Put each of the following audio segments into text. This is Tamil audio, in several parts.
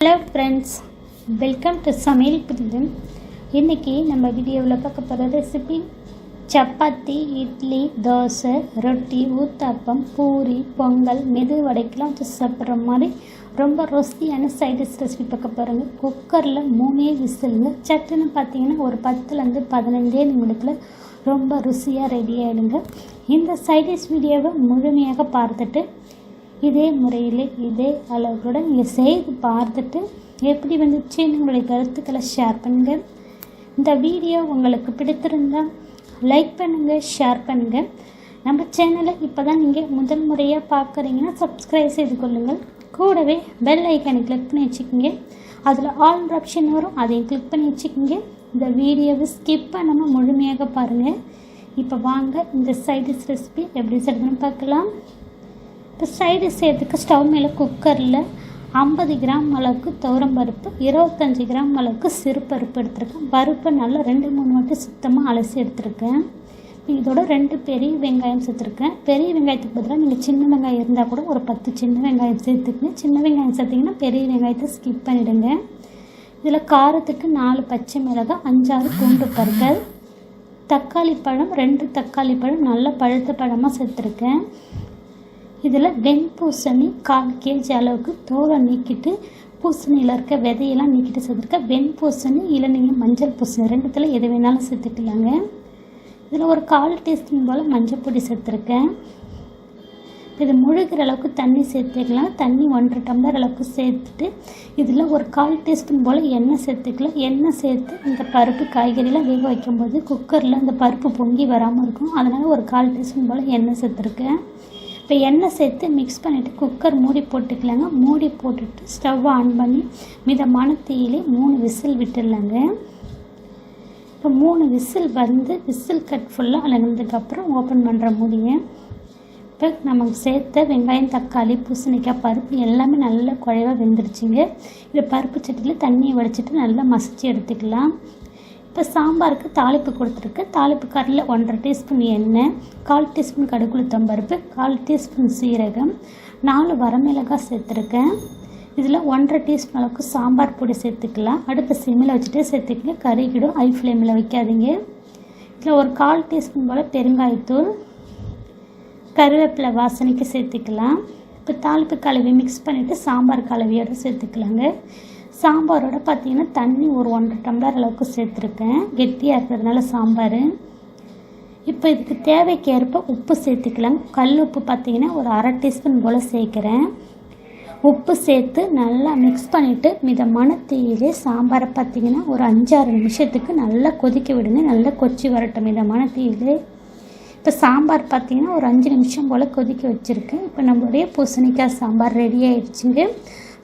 ஹலோ ஃப்ரெண்ட்ஸ் வெல்கம் டு சமையல் புரிதம் இன்றைக்கி நம்ம வீடியோவில் பார்க்க போகிற ரெசிபி சப்பாத்தி இட்லி தோசை ரொட்டி ஊத்தாப்பம் பூரி பொங்கல் மெது வடைக்கெலாம் வச்சு சாப்பிட்ற மாதிரி ரொம்ப ருசியான சைடிஷ் ரெசிபி பார்க்க போகிறோங்க குக்கரில் மூணே விசிலுங்க சட்டுன்னு பார்த்தீங்கன்னா ஒரு பத்துலேருந்து பதினஞ்சே நிமிடத்தில் ரொம்ப ருசியாக ரெடி ஆகிடுங்க இந்த சைடிஷ் வீடியோவை முழுமையாக பார்த்துட்டு இதே முறையில் இதே அளவுகளுடன் நீங்கள் செய்து பார்த்துட்டு எப்படி வந்துச்சுன்னு உங்களுடைய கருத்துக்களை ஷேர் பண்ணுங்கள் இந்த வீடியோ உங்களுக்கு பிடித்திருந்தால் லைக் பண்ணுங்கள் ஷேர் பண்ணுங்கள் நம்ம சேனலை இப்போ தான் நீங்கள் முதல் முறையாக பார்க்குறீங்கன்னா சப்ஸ்கிரைப் செய்து கொள்ளுங்கள். கூடவே பெல் ஐக்கானை கிளிக் பண்ணி வச்சுக்கோங்க. அதில் ஆல் ஆப்ஷன் வரும் அதையும் கிளிக் பண்ணி வச்சுக்கோங்க. இந்த வீடியோவை ஸ்கிப் பண்ணாமல் முழுமையாக பாருங்கள் இப்போ வாங்க இந்த சைடிஷ் ரெசிபி எப்படி செய்யணும்னு பார்க்கலாம். இப்போ சைடு செய்கிறதுக்கு ஸ்டவ் மேலே குக்கரில் ஐம்பது கிராம் அளவுக்கு துவரம் பருப்பு இருபத்தஞ்சி கிராம் அளவுக்கு சிறு பருப்பு எடுத்திருக்கேன். பருப்பை நல்லா ரெண்டு மூணு வாட்டி சுத்தமாக அலசி எடுத்திருக்கேன். இதோட ரெண்டு பெரிய வெங்காயம் சேர்த்துருக்கேன். பெரிய வெங்காயத்துக்கு பதிலாக நீங்கள் சின்ன வெங்காயம் இருந்தால் கூட ஒரு பத்து சின்ன வெங்காயம் சேர்த்துக்கங்க. சின்ன வெங்காயம் சேர்த்திங்கன்னா பெரிய வெங்காயத்தை ஸ்கிப் பண்ணிவிடுங்க இதில் காரத்துக்கு நாலு பச்சை மிளகாய் அஞ்சாறு பூண்டு பற்கள் தக்காளி பழம் ரெண்டு தக்காளி பழம் நல்ல பழுத்த பழமாக சேர்த்துருக்கேன். இதில் வெண்பூசணி கால் கேஜி அளவுக்கு தோலை நீக்கிட்டு பூசணியில் இருக்க விதையெல்லாம் நீக்கிட்டு சேர்த்துருக்க வெண்பூசணி இல்லை நீங்கள் மஞ்சள் பூசணி ரெண்டுத்தில் எது வேணாலும் சேர்த்துக்கலாங்க. இதில் ஒரு கால் டீஸ்பூன் போல் மஞ்சள் பொடி சேர்த்துருக்கேன். இது முழுகிற அளவுக்கு தண்ணி சேர்த்துக்கலாம். தண்ணி ஒன்றரை டம்ளர் அளவுக்கு சேர்த்துட்டு இதில் ஒரு கால் டீஸ்பூன் போல் எண்ணெய் சேர்த்துக்கலாம். எண்ணெய் சேர்த்து இந்த பருப்பு காய்கறிலாம் வேக வைக்கும்போது குக்கரில் அந்த பருப்பு பொங்கி வராமல் இருக்கும். அதனால் ஒரு கால் டீஸ்பூன் போல் எண்ணெய் சேர்த்துருக்கேன். இப்போ எண்ணெய் சேர்த்து மிக்ஸ் பண்ணிவிட்டு குக்கர் மூடி போட்டுக்கலாங்க. மூடி போட்டுட்டு ஸ்டவ் ஆன் பண்ணி மிதமான தீயிலே மூணு விசில் விட்டுடலாங்க. இப்போ மூணு விசில் வந்து விசில் கட் ஃபுல்லாக அலங்கினதுக்கப்புறம் ஓப்பன் பண்ணுற மூடியை இப்போ நமக்கு சேர்த்த வெங்காயம் தக்காளி பூசணிக்காய் பருப்பு எல்லாமே நல்லா குழைவாக வெந்துருச்சுங்க. இது பருப்பு சட்டியில் தண்ணியை வடிச்சிட்டு நல்லா மசிச்சு எடுத்துக்கலாம். இப்போ சாம்பாருக்கு தாளிப்பு கொடுத்துருக்கு. தாளிப்பு கறியில் ஒன்றரை டீஸ்பூன் எண்ணெய் கால் டீஸ்பூன் கடுகுளுத்தம் பருப்பு கால் டீஸ்பூன் சீரகம் நாலு வரமிளகாய் சேர்த்துருக்கேன். இதில் ஒன்றரை டீஸ்பூன் அளவுக்கு சாம்பார் பொடி சேர்த்துக்கலாம். அடுப்பு சிம்மில் வச்சுட்டு சேர்த்துக்கங்க. கறிக்கிடும் ஐ ஃப்ளேமில் வைக்காதீங்க. இதில் ஒரு கால் டீஸ்பூன் போல் பெருங்காயத்தூள் கருவேப்பிலை வாசனைக்கு சேர்த்துக்கலாம். இப்போ தாளிப்பு கலவி மிக்ஸ் பண்ணிவிட்டு சாம்பார் கலவையோடு சேர்த்துக்கலாங்க. சாம்பாரோட பார்த்தீங்கன்னா தண்ணி ஒரு ஒன்றரை டம்ளர் அளவுக்கு சேர்த்துருக்கேன். கெட்டியாக இருக்கிறதுனால சாம்பார். இப்போ இதுக்கு தேவைக்கேற்ப உப்பு சேர்த்துக்கலாம். கல் உப்பு பார்த்திங்கன்னா ஒரு அரை டீஸ்பூன் போல் சேர்க்குறேன். உப்பு சேர்த்து நல்லா மிக்ஸ் பண்ணிவிட்டு மிதமான தீயிலே சாம்பாரை பார்த்திங்கன்னா ஒரு அஞ்சாறு நிமிஷத்துக்கு நல்லா கொதிக்க விடுங்க. நல்லா கொச்சி வரட்டும் மிதமான தீயிலே. இப்போ சாம்பார் பார்த்திங்கன்னா ஒரு அஞ்சு நிமிஷம் போல் கொதிக்க வச்சுருக்கேன். இப்போ நம்மளுடைய பூசணிக்காய் சாம்பார் ரெடி ஆகிடுச்சுங்க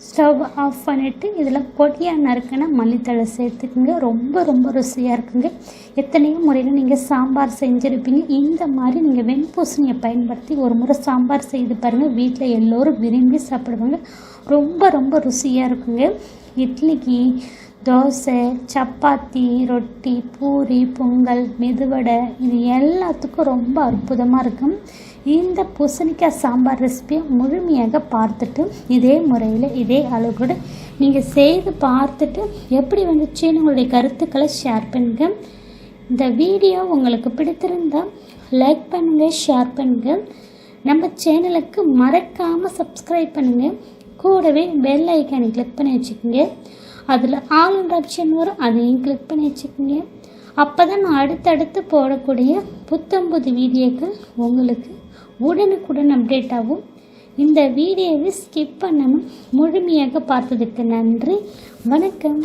ஸ்டவ் ஆஃப் பண்ணிவிட்டு இதில் பொடியாக நறுக்கின மல்லித்தழை சேர்த்துக்குங்க. ரொம்ப ரொம்ப ருசியாக இருக்குங்க. எத்தனையோ முறையில் நீங்கள் சாம்பார் செஞ்சுருப்பீங்க. இந்த மாதிரி நீங்கள் வெண்பூசணியை பயன்படுத்தி ஒரு முறை சாம்பார் செய்து பாருங்கள் வீட்டில் எல்லோரும் விரும்பி சாப்பிடுவாங்க. ரொம்ப ரொம்ப ருசியாக இருக்குங்க. இட்லிக்கு தோசை சப்பாத்தி ரொட்டி பூரி பொங்கல் மெதுவடை இது எல்லாத்துக்கும் ரொம்ப அற்புதமாக இருக்கும். இந்த பூசணிக்காய் சாம்பார் ரெசிபியை முழுமையாக பார்த்துட்டு இதே முறையில் இதே அளவுக்கூட நீங்கள் செய்து பார்த்துட்டு எப்படி வந்துச்சுன்னு உங்களுடைய கருத்துக்களை ஷேர் பண்ணுங்கள் இந்த வீடியோ உங்களுக்கு பிடித்திருந்தால் லைக் பண்ணுங்கள் ஷேர் பண்ணுங்கள் நம்ம சேனலுக்கு மறக்காமல் சப்ஸ்கிரைப் பண்ணுங்கள் கூடவே பெல் ஐக்கானை கிளிக் பண்ணி வச்சுக்கோங்க. அதில் ஆல் ஆப்ஷன் வரும் அதையும் கிளிக் பண்ணி வச்சுக்கோங்க. அப்போ தான் நான் அடுத்தடுத்து போடக்கூடிய புத்தம்புது வீடியோக்கள் உங்களுக்கு உடனுக்குடன் அப்டேட் ஆகும். இந்த வீடியோவை ஸ்கிப் பண்ணாமல் முழுமையாக பார்த்ததுக்கு நன்றி. வணக்கம்.